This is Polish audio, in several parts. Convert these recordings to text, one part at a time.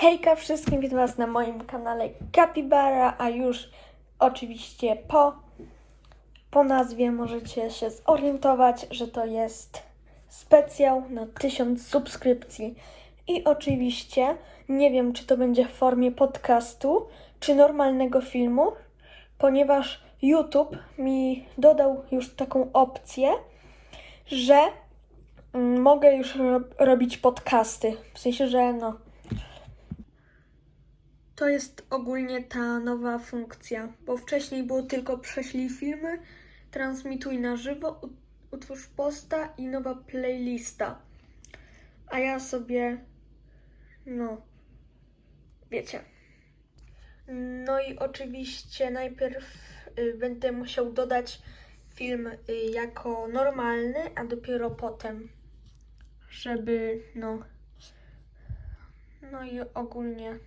Hejka wszystkim, witam Was na moim kanale Capybara, a już oczywiście po, po nazwie możecie się zorientować, że to jest specjal na 1000 subskrypcji. I oczywiście nie wiem, czy to będzie w formie podcastu, czy normalnego filmu, ponieważ YouTube mi dodał już taką opcję, że mm, mogę już ro- robić podcasty. W sensie, że no, to jest ogólnie ta nowa funkcja, bo wcześniej było tylko prześlij filmy, transmituj na żywo, utwórz posta i nowa playlista. A ja sobie, no, wiecie. No i oczywiście najpierw y, będę musiał dodać film y, jako normalny, a dopiero potem, żeby, no, no i ogólnie.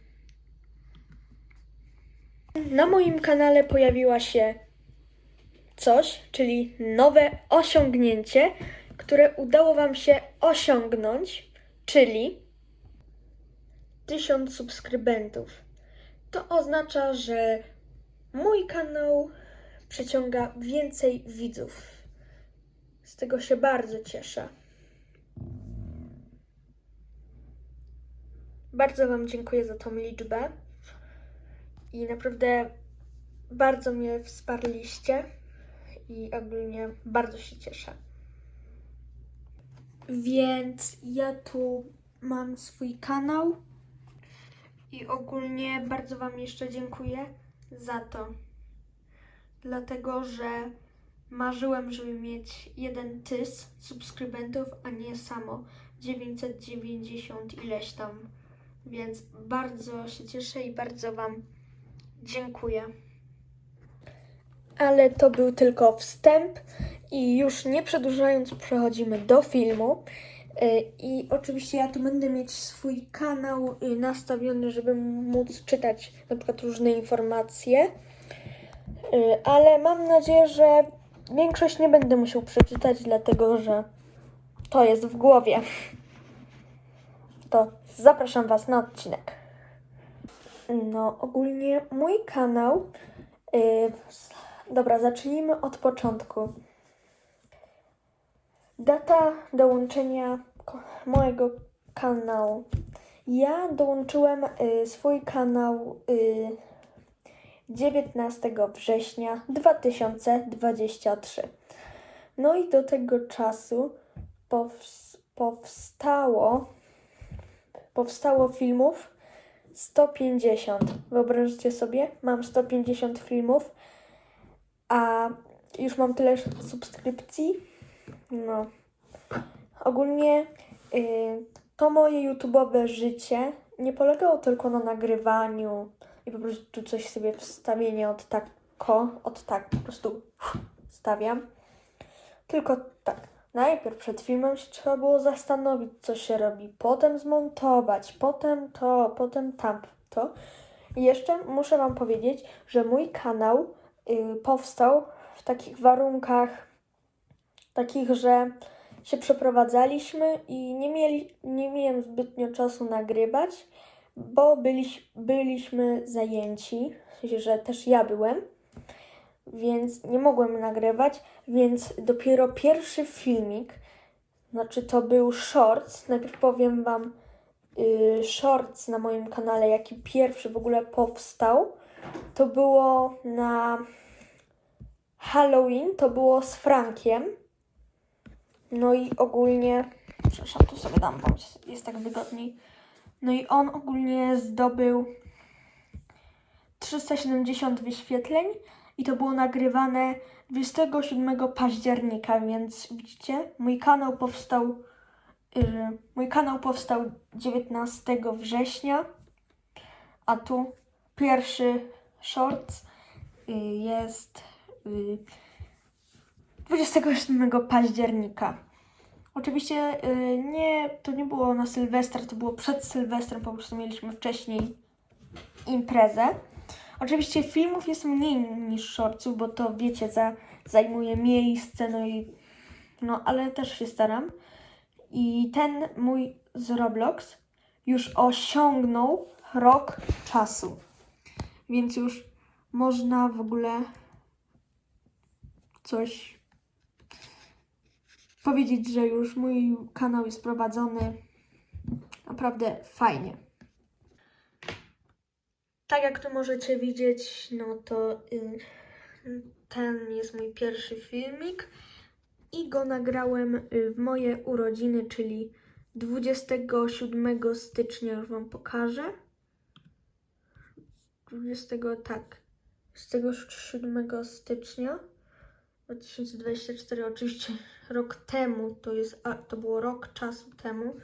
Na moim kanale pojawiła się coś, czyli nowe osiągnięcie, które udało Wam się osiągnąć, czyli 1000 subskrybentów. To oznacza, że mój kanał przyciąga więcej widzów. Z tego się bardzo cieszę. Bardzo Wam dziękuję za tą liczbę i naprawdę bardzo mnie wsparliście i ogólnie bardzo się cieszę. Więc ja tu mam swój kanał i ogólnie bardzo Wam jeszcze dziękuję za to. Dlatego, że marzyłem, żeby mieć jeden tys subskrybentów, a nie samo 990 ileś tam. Więc bardzo się cieszę i bardzo Wam Dziękuję. Ale to był tylko wstęp i już nie przedłużając przechodzimy do filmu. Y, I oczywiście ja tu będę mieć swój kanał y, nastawiony, żeby móc czytać na przykład różne informacje. Y, Ale mam nadzieję, że większość nie będę musiał przeczytać, dlatego że to jest w głowie. To zapraszam Was na odcinek. No, ogólnie mój kanał. Yy, dobra, zacznijmy od początku. Data dołączenia mojego kanału. Ja dołączyłem y, swój kanał y, 19 września 2023. No i do tego czasu pows- powstało powstało filmów 150. Wyobraźcie sobie, mam 150 filmów, a już mam tyle subskrypcji. No. Ogólnie y, to moje YouTube'owe życie nie polegało tylko na nagrywaniu i po prostu coś sobie wstawienie od tak, od tak po prostu stawiam. Tylko tak, najpierw przed filmem się trzeba było zastanowić, co się robi, potem zmontować, potem to, potem tamto. I jeszcze muszę Wam powiedzieć, że mój kanał y, powstał w takich warunkach, takich, że się przeprowadzaliśmy i nie, mieli, nie miałem zbytnio czasu nagrywać, bo byliś, byliśmy zajęci, że też ja byłem więc nie mogłem nagrywać, więc dopiero pierwszy filmik, znaczy to był shorts, najpierw powiem Wam y, shorts na moim kanale, jaki pierwszy w ogóle powstał, to było na Halloween, to było z Frankiem, no i ogólnie, przepraszam, tu sobie dam, bo jest tak wygodniej, no i on ogólnie zdobył 370 wyświetleń i to było nagrywane 27 października, więc widzicie, mój kanał powstał y, mój kanał powstał 19 września, a tu pierwszy short y, jest y, 27 października. Oczywiście y, nie, to nie było na Sylwestra, to było przed Sylwestrem, po prostu mieliśmy wcześniej imprezę. Oczywiście filmów jest mniej niż shortsów, bo to wiecie, za, zajmuje miejsce, no i no, ale też się staram. I ten mój z Roblox już osiągnął rok czasu. Więc już można w ogóle coś powiedzieć, że już mój kanał jest prowadzony naprawdę fajnie. Tak jak tu możecie widzieć, no to y, ten jest mój pierwszy filmik i go nagrałem y, w moje urodziny, czyli 27 stycznia, już Wam pokażę. 20, tak, 27 stycznia 2024, oczywiście rok temu, to, jest, to było rok czasu temu.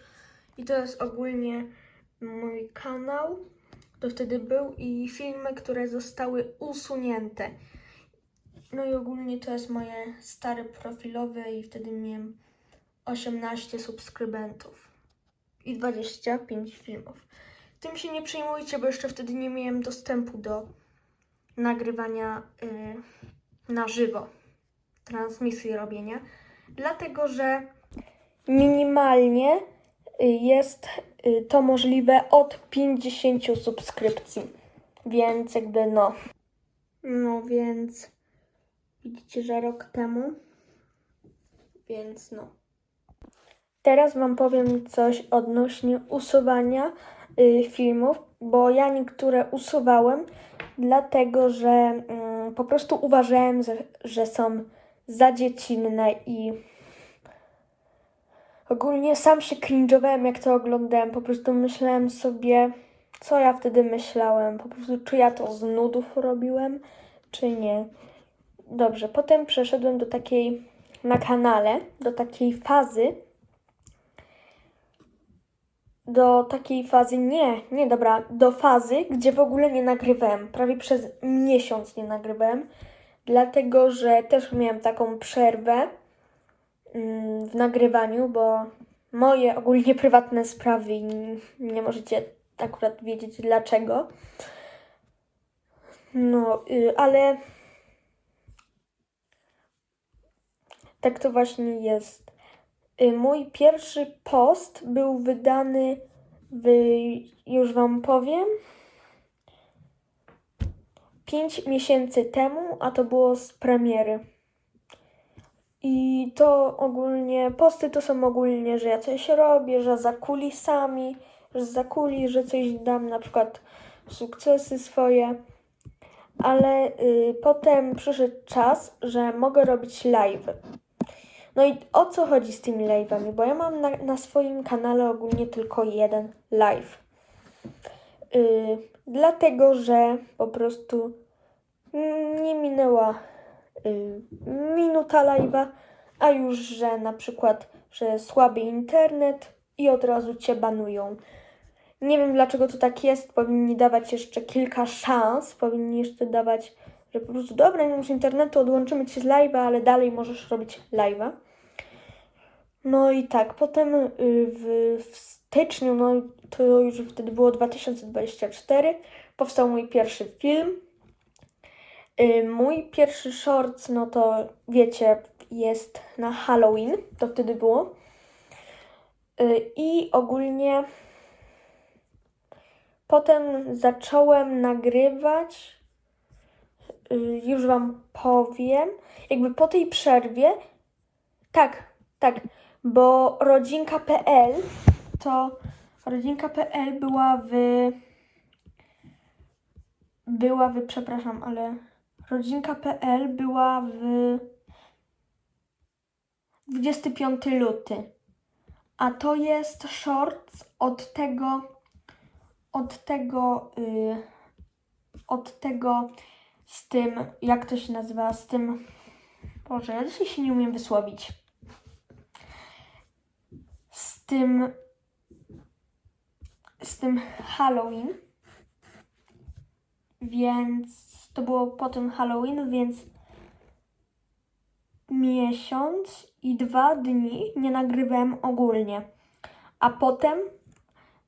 I to jest ogólnie mój kanał. To wtedy był i filmy, które zostały usunięte. No i ogólnie to jest moje stare profilowe i wtedy miałem 18 subskrybentów i 25 filmów. Tym się nie przejmujcie, bo jeszcze wtedy nie miałem dostępu do nagrywania y, na żywo, transmisji robienia, dlatego że minimalnie y, jest to możliwe od 50 subskrypcji, więc jakby no, no więc widzicie, że rok temu, więc no. Teraz Wam powiem coś odnośnie usuwania y, filmów, bo ja niektóre usuwałem, dlatego że mm, po prostu uważałem, że, że są za dziecinne i ogólnie sam się cringe'owałem, jak to oglądałem. Po prostu myślałem sobie, co ja wtedy myślałem. Po prostu, czy ja to z nudów robiłem, czy nie. Dobrze, potem przeszedłem do takiej, na kanale, do takiej fazy, do takiej fazy, nie, nie, dobra, do fazy, gdzie w ogóle nie nagrywałem. Prawie przez miesiąc nie nagrywałem, dlatego że też miałem taką przerwę w nagrywaniu, bo moje ogólnie prywatne sprawy nie możecie akurat wiedzieć dlaczego. No, y, ale tak to właśnie jest. Y, Mój pierwszy post był wydany w, już Wam powiem, 5 miesięcy temu, a to było z premiery. I to ogólnie, posty to są ogólnie, że ja coś robię, że za kulisami, że za kulis, że coś dam, na przykład sukcesy swoje. Ale y, potem przyszedł czas, że mogę robić live. No i o co chodzi z tymi live'ami? Bo ja mam na, na swoim kanale ogólnie tylko jeden live. Yy, dlatego, że po prostu mm, nie minęła minuta live'a, a już, że na przykład, że słaby internet i od razu cię banują. Nie wiem dlaczego to tak jest. Powinni dawać jeszcze kilka szans. Powinni jeszcze dawać, że po prostu dobra, nie masz internetu, odłączymy cię z live'a, ale dalej możesz robić live'a. No i tak, potem y, w, w styczniu, no to już wtedy było 2024, powstał mój pierwszy film. Y, Mój pierwszy shorts, no to wiecie, jest na Halloween, to wtedy było. Y, I ogólnie potem zacząłem nagrywać, y, już Wam powiem, jakby po tej przerwie, tak, tak, bo rodzinka.pl to rodzinka.pl była w była w, przepraszam, ale rodzinka.pl była w 25 luty. A to jest shorts od tego od tego y, od tego z tym, jak to się nazywa, z tym Boże, ja dzisiaj się nie umiem wysłowić z tym z tym Halloween. Więc to było po tym Halloween, więc miesiąc i dwa dni nie nagrywałem ogólnie. A potem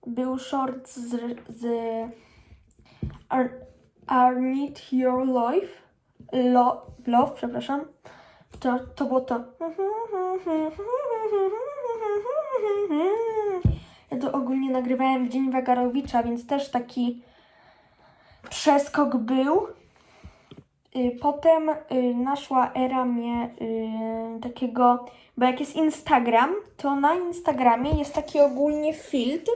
był short z, z Need Your Life, Lo, Love, przepraszam. To, to było to. Ja to ogólnie nagrywałem w Dzień Wagarowicza, więc też taki przeskok był. Y, Potem y, naszła era mnie y, takiego, bo jak jest Instagram, to na Instagramie jest taki ogólnie filtr,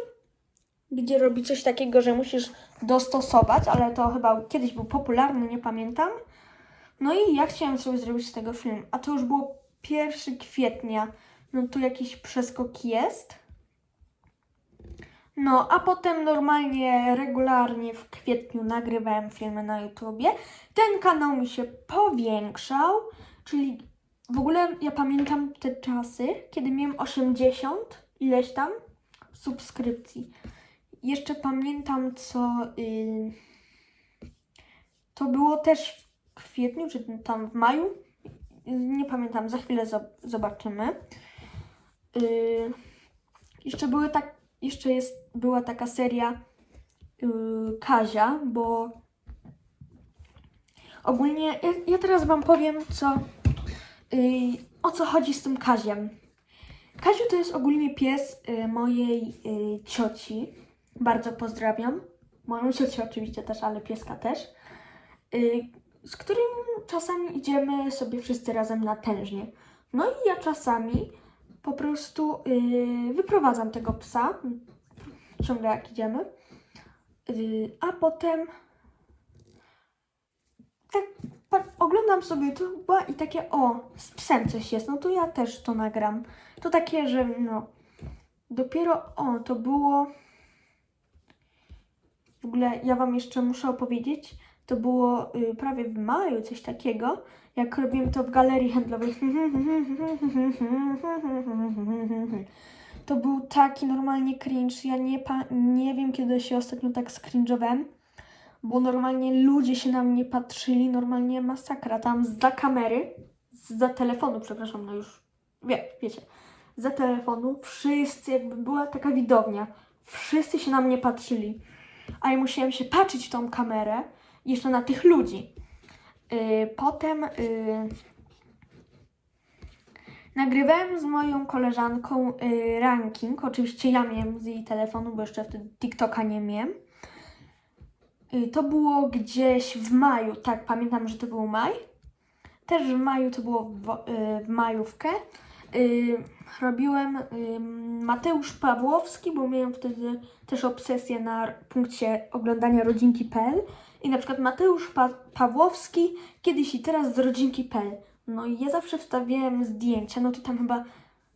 gdzie robi coś takiego, że musisz dostosować, ale to chyba kiedyś był popularny, nie pamiętam. No i ja chciałam sobie zrobić z tego film, a to już było 1 kwietnia. No tu jakiś przeskok jest. No, a potem normalnie, regularnie w kwietniu nagrywałem filmy na YouTubie. Ten kanał mi się powiększał, czyli w ogóle ja pamiętam te czasy, kiedy miałem 80 ileś tam subskrypcji. Jeszcze pamiętam, co y, to było też w kwietniu, czy tam w maju. Nie pamiętam, za chwilę zob- zobaczymy. Y, jeszcze były tak, jeszcze jest, była taka seria y, Kazia, bo ogólnie ja, ja teraz Wam powiem, co y, o co chodzi z tym Kaziem. Kaziu to jest ogólnie pies y, mojej y, cioci. Bardzo pozdrawiam. Moją ciocię oczywiście też, ale pieska też. Y, z którym czasami idziemy sobie wszyscy razem na tężnie. No i ja czasami po prostu y, wyprowadzam tego psa, ciągle jak idziemy, y, a potem tak pa- oglądam sobie YouTube'a i takie, o, z psem coś jest, no to ja też to nagram. To takie, że no, dopiero, o, to było, w ogóle ja Wam jeszcze muszę opowiedzieć, to było y, prawie w maju, coś takiego, jak robiłem to w galerii handlowej. To był taki normalnie cringe. Ja nie, nie wiem, kiedy się ostatnio tak skringe'owałem, bo normalnie ludzie się na mnie patrzyli, normalnie masakra. Tam za kamery, za telefonu, przepraszam, no już wie, wiecie, za telefonu, wszyscy, jakby była taka widownia, wszyscy się na mnie patrzyli, a ja musiałem się patrzeć w tą kamerę, jeszcze na tych ludzi. Yy, potem yy, nagrywałem z moją koleżanką yy, ranking. Oczywiście ja miałem z jej telefonu, bo jeszcze wtedy TikToka nie miałem. To było gdzieś w maju, tak, pamiętam, że to był maj. Też w maju to było w, w majówkę. Robiłem Mateusz Pawłowski, bo miałem wtedy też obsesję na punkcie oglądania rodzinki.pl. I na przykład Mateusz pa- Pawłowski kiedyś i teraz z rodzinki.pl. No i ja zawsze wstawiałem zdjęcia, no to tam chyba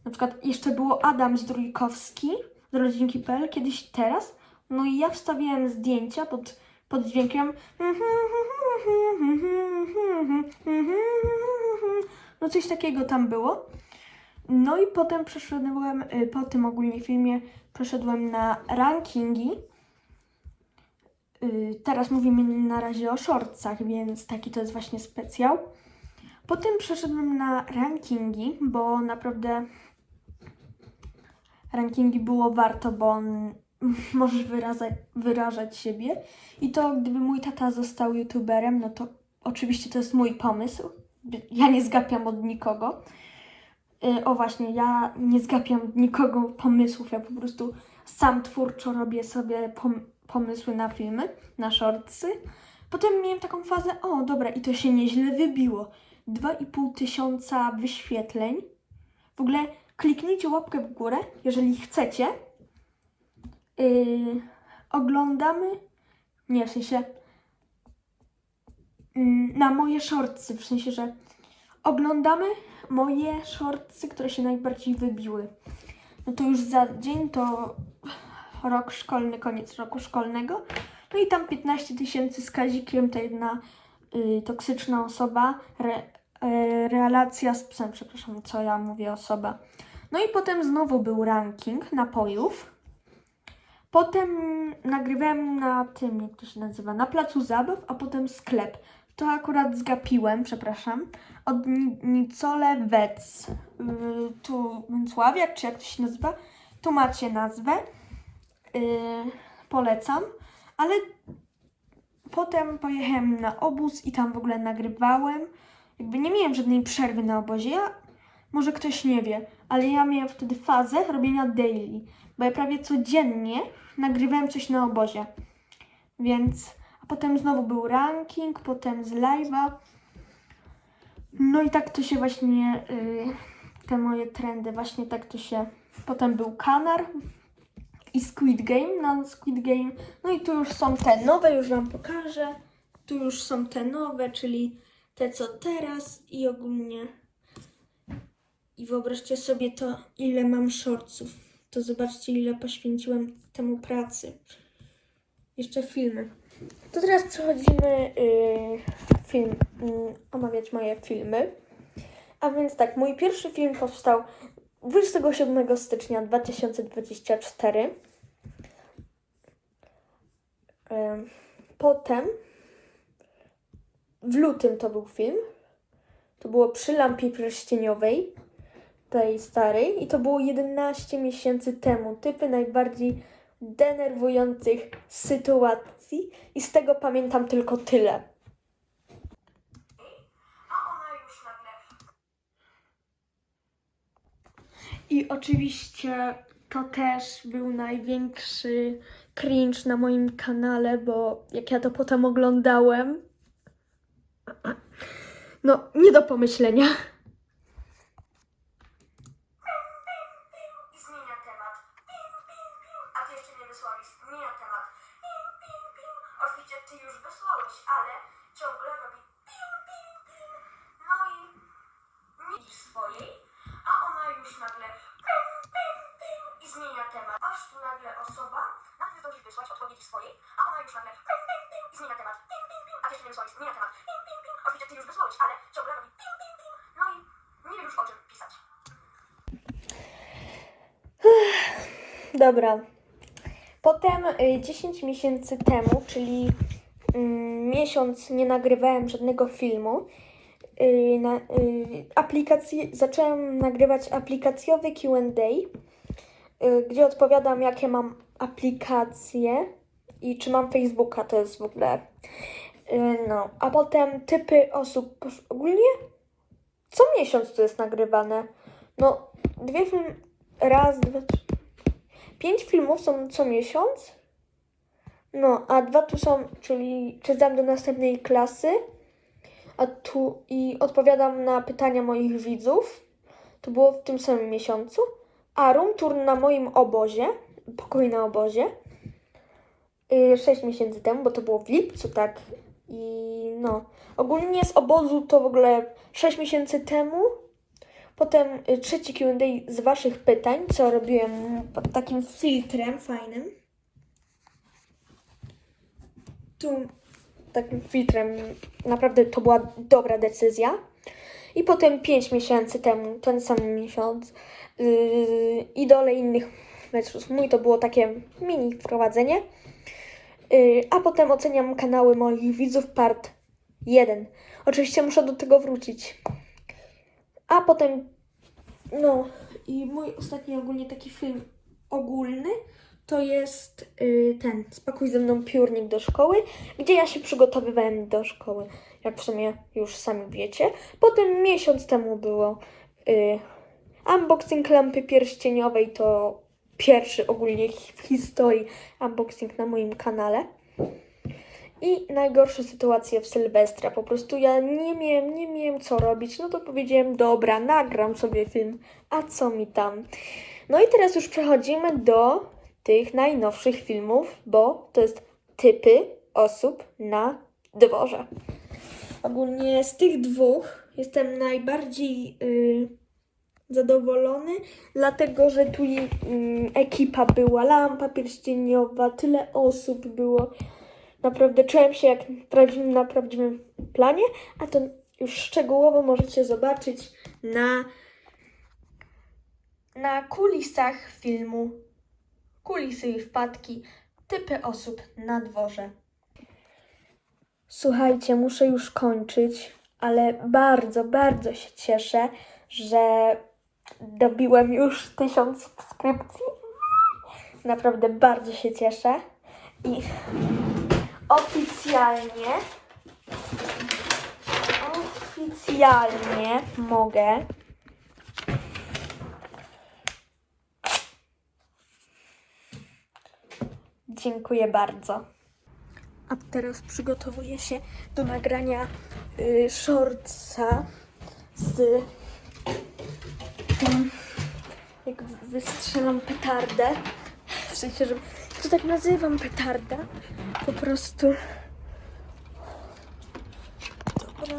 na przykład jeszcze było Adam Zdrójkowski z rodzinki.pl, kiedyś i teraz. No i ja wstawiałem zdjęcia pod, pod dźwiękiem no coś takiego tam było. No i potem przeszedłem, y, po tym ogólnie filmie, przeszedłem na rankingi. Y, Teraz mówimy na razie o shortsach, więc taki to jest właśnie specjał. Potem przeszedłem na rankingi, bo naprawdę rankingi było warto, bo on, możesz wyrażać, siebie. I to gdyby mój tata został youtuberem, no to oczywiście to jest mój pomysł. Ja nie zgapiam od nikogo. Y, O właśnie, ja nie zgapiam od nikogo pomysłów, ja po prostu sam twórczo robię sobie pom- pomysły na filmy, na shortsy. Potem miałem taką fazę, o dobra, i to się nieźle wybiło. 2,5 tysiąca wyświetleń. W ogóle kliknijcie łapkę w górę, jeżeli chcecie. Yy, oglądamy, nie w sensie, mm, na moje shortsy, w sensie, że oglądamy moje shortsy, które się najbardziej wybiły. No to już za dzień to rok szkolny, koniec roku szkolnego. No i tam 15 tysięcy z Kazikiem, to jedna y, toksyczna osoba, re, y, relacja z psem, przepraszam, co ja mówię, osoba. No i potem znowu był ranking napojów. Potem nagrywałem na tym, jak to się nazywa, na placu zabaw, a potem sklep. To akurat zgapiłem, przepraszam, od Ni- Nicole Wec. Yy, tu Węcławiak, czy jak to się nazywa. Tu macie nazwę. Yy, polecam. Ale potem pojechałem na obóz i tam w ogóle nagrywałem. Jakby nie miałem żadnej przerwy na obozie. Ja, może ktoś nie wie, ale ja miałam wtedy fazę robienia daily, bo ja prawie codziennie nagrywałem coś na obozie. Więc, a potem znowu był ranking, potem z live'a. No i tak to się właśnie, y, te moje trendy, właśnie tak to się, potem był Kanar i Squid Game, na Squid Game. No i tu już są te nowe, już Wam pokażę. Tu już są te nowe, czyli te co teraz i ogólnie. I wyobraźcie sobie to, ile mam shortsów. To zobaczcie, ile poświęciłem temu pracy. Jeszcze filmy. To teraz przechodzimy yy, film, yy, omawiać moje filmy. A więc tak, mój pierwszy film powstał 27 stycznia 2024. Ym, Potem w lutym to był film. To było przy lampie pierścieniowej, tej starej, i to było 11 miesięcy temu. Typy najbardziej denerwujących sytuacji, i z tego pamiętam tylko tyle. I oczywiście to też był największy cringe na moim kanale, bo jak ja to potem oglądałem, no nie do pomyślenia. Dobra. Potem y, 10 miesięcy temu, czyli mm, miesiąc nie nagrywałem żadnego filmu. Y, na, y, aplikację, zacząłem nagrywać aplikacjowy QA, y, gdzie odpowiadam, jakie mam aplikacje i czy mam Facebooka, to jest w ogóle. Y, no, a potem typy osób. Ogólnie co miesiąc to jest nagrywane. No, dwie filmy. Raz, dwa, trzy. Pięć filmów są co miesiąc. No, a dwa tu są, czyli czytam do następnej klasy. A tu i odpowiadam na pytania moich widzów. To było w tym samym miesiącu. A room tour na moim obozie, pokój na obozie. Yy, sześć miesięcy temu, bo to było w lipcu, tak. I no, ogólnie z obozu to w ogóle 6 miesięcy temu. Potem y, trzeci Q&A z Waszych pytań, co robiłem pod takim filtrem fajnym. Tu takim filtrem naprawdę to była dobra decyzja. I potem 5 miesięcy temu, ten sam miesiąc, yy, idole innych meczów. Mój to było takie mini wprowadzenie. Yy, a potem oceniam kanały moich widzów part 1. Oczywiście muszę do tego wrócić. A potem, no i mój ostatni ogólnie taki film ogólny to jest y, ten Spakuj ze mną piórnik do szkoły, gdzie ja się przygotowywałem do szkoły, jak w sumie już sami wiecie. Potem miesiąc temu było y, unboxing lampy pierścieniowej, to pierwszy ogólnie w historii unboxing na moim kanale. I najgorsze sytuacje w Sylwestra. Po prostu ja nie miałem, nie miałem co robić. No to powiedziałem, dobra, nagram sobie film. A co mi tam? No i teraz już przechodzimy do tych najnowszych filmów, bo to jest typy osób na dworze. Ogólnie z tych dwóch jestem najbardziej y, zadowolony, dlatego że tu y, ekipa była, lampa pierścieniowa, tyle osób było. Naprawdę czułem się jak na prawdziwym planie, a to już szczegółowo możecie zobaczyć na, na kulisach filmu. Kulisy i wpadki, typy osób na dworze. Słuchajcie, muszę już kończyć, ale bardzo, bardzo się cieszę, że dobiłem już tysiąc subskrypcji. Naprawdę bardzo się cieszę i oficjalnie oficjalnie mogę Dziękuję bardzo. A teraz przygotowuję się do nagrania y, shortsa z tym, jak wystrzelam petardę. W sensie, żeby to tak nazywam petarda. Po prostu. Dobra.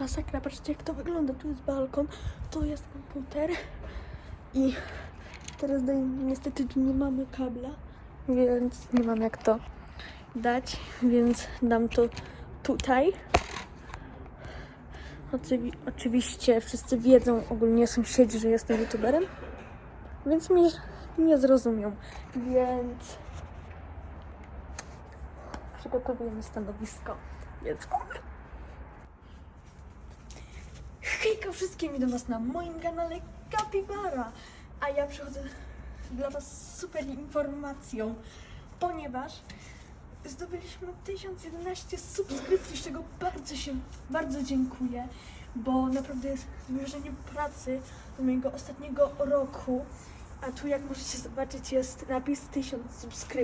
Masakra, patrzcie jak to wygląda. Tu jest balkon, tu jest komputer i teraz daj, niestety tu nie mamy kabla, więc nie mam jak to dać, więc dam to tutaj. Oczywi- oczywiście wszyscy wiedzą, ogólnie sąsiedzi, że jestem youtuberem, więc mnie nie zrozumią, więc przygotowujemy stanowisko, więc Hejka wszystkim, witam was na moim kanale Capybara, a ja przychodzę dla was z super informacją, ponieważ zdobyliśmy 1011 subskrypcji, z czego bardzo się, bardzo dziękuję, bo naprawdę jest zmierzenie pracy do mojego ostatniego roku, a tu jak możecie zobaczyć jest napis 1000 subskrypcji.